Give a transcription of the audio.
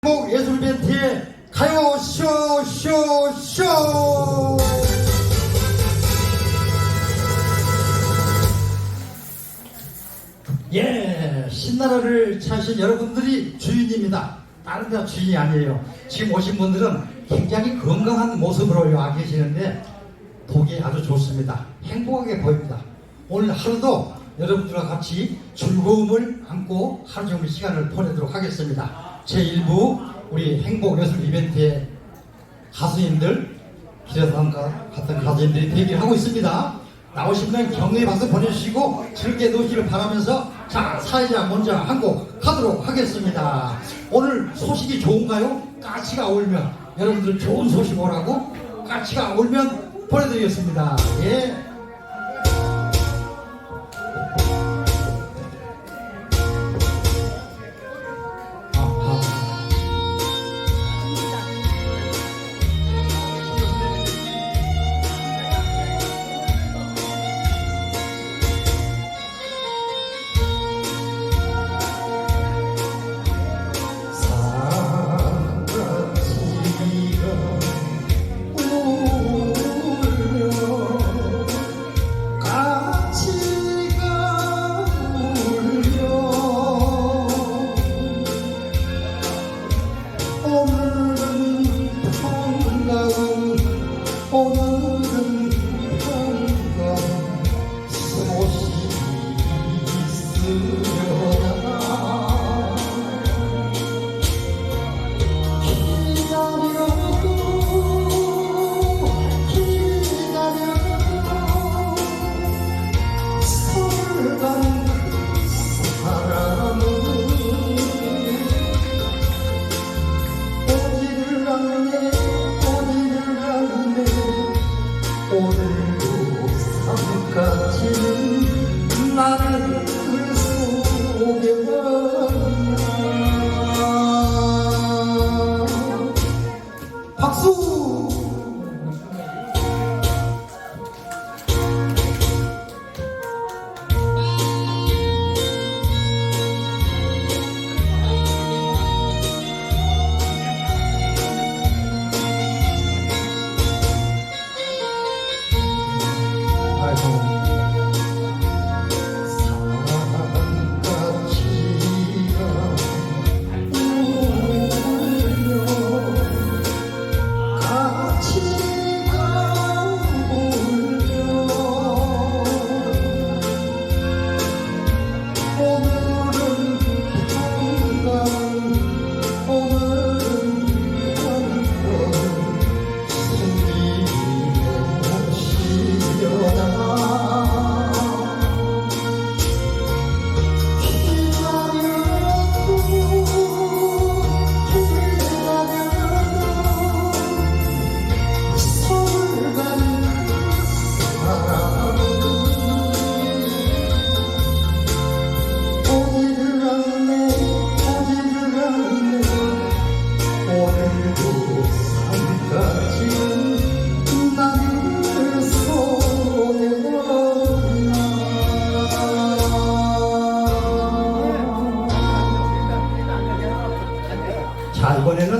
한국 예술 벤트의 가요 쇼쇼쇼! 예 신나라를 찾으신 여러분들이 주인입니다. 다른 데 주인이 아니에요. 지금 오신 분들은 굉장히 건강한 모습으로 와 계시는데 보기 아주 좋습니다. 행복하게 보입니다. 오늘 하루도 여러분들과 같이 즐거움을 안고 하루 종일 시간을 보내도록 하겠습니다 제1부 우리 행복 예술 이벤트의 가수님들 기대상과 같은 가수님들이 대기를 하고 있습니다. 분 격려의 박수 보내주시고 즐겨 놓으시길 바라면서 자 사회자 먼저 한 곡 하도록 하겠습니다. 오늘 소식이 좋은가요? 까치가 울면 여러분들 좋은 소식 오라고 까치가 울면 보내드리겠습니다. 예. 사랑은 오지를 않네 my home. ponerlo